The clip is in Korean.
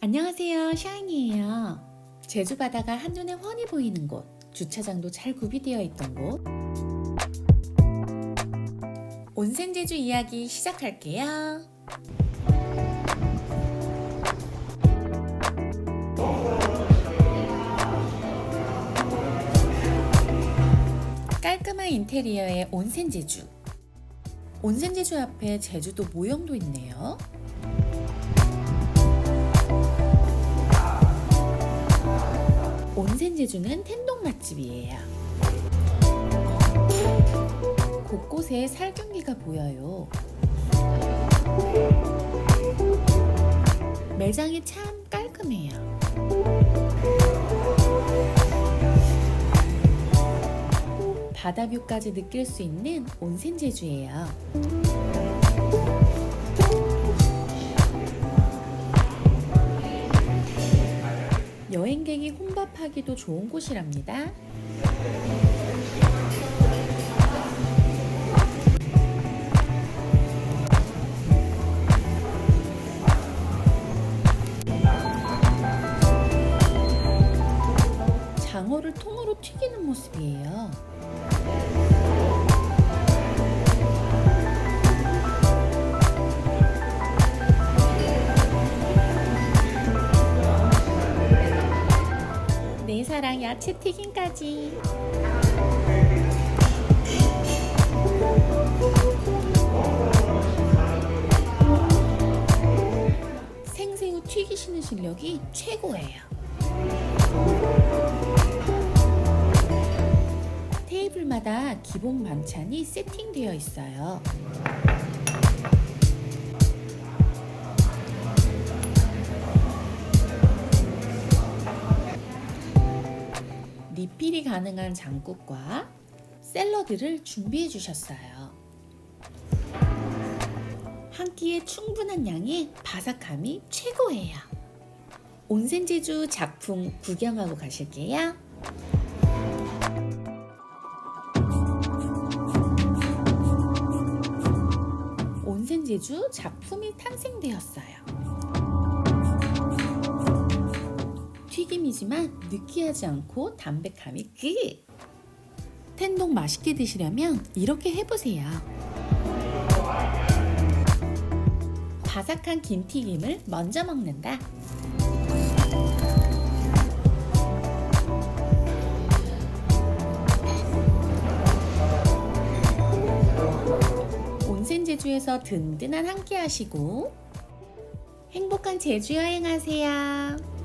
안녕하세요. 샤인이에요. 제주 바다가 한눈에 훤히 보이는 곳, 주차장도 잘 구비되어 있던 곳. 온센 제주 이야기 시작할게요. 깔끔한 인테리어의 온센 제주. 온센 제주 앞에 제주도 모형도 있네요. 온센 제주는 텐동 맛집이에요. 곳곳에 살균기가 보여요. 매장이 참 깔끔해요. 바다뷰까지 느낄 수 있는 온센 제주예요. 여행객이 혼밥하기도 좋은 곳이랍니다. 장어를 통으로 튀기는 모습이에요. 사랑 야채 튀김까지. 생새우 튀기시는 실력이 최고예요. 테이블마다 기본 반찬이 세팅되어 있어요. 리필이 가능한 장국과 샐러드를 준비해 주셨어요. 한 끼에 충분한 양의 바삭함이 최고예요. 온센 제주 작품 구경하고 가실게요. 온센 제주 작품이 탄생되었어요. 튀김이지만 느끼하지 않고 담백함이 끝! 텐동 맛있게 드시려면 이렇게 해보세요. 바삭한 김튀김을 먼저 먹는다. 온센 제주에서 든든한 함께 하시고 행복한 제주 여행 하세요.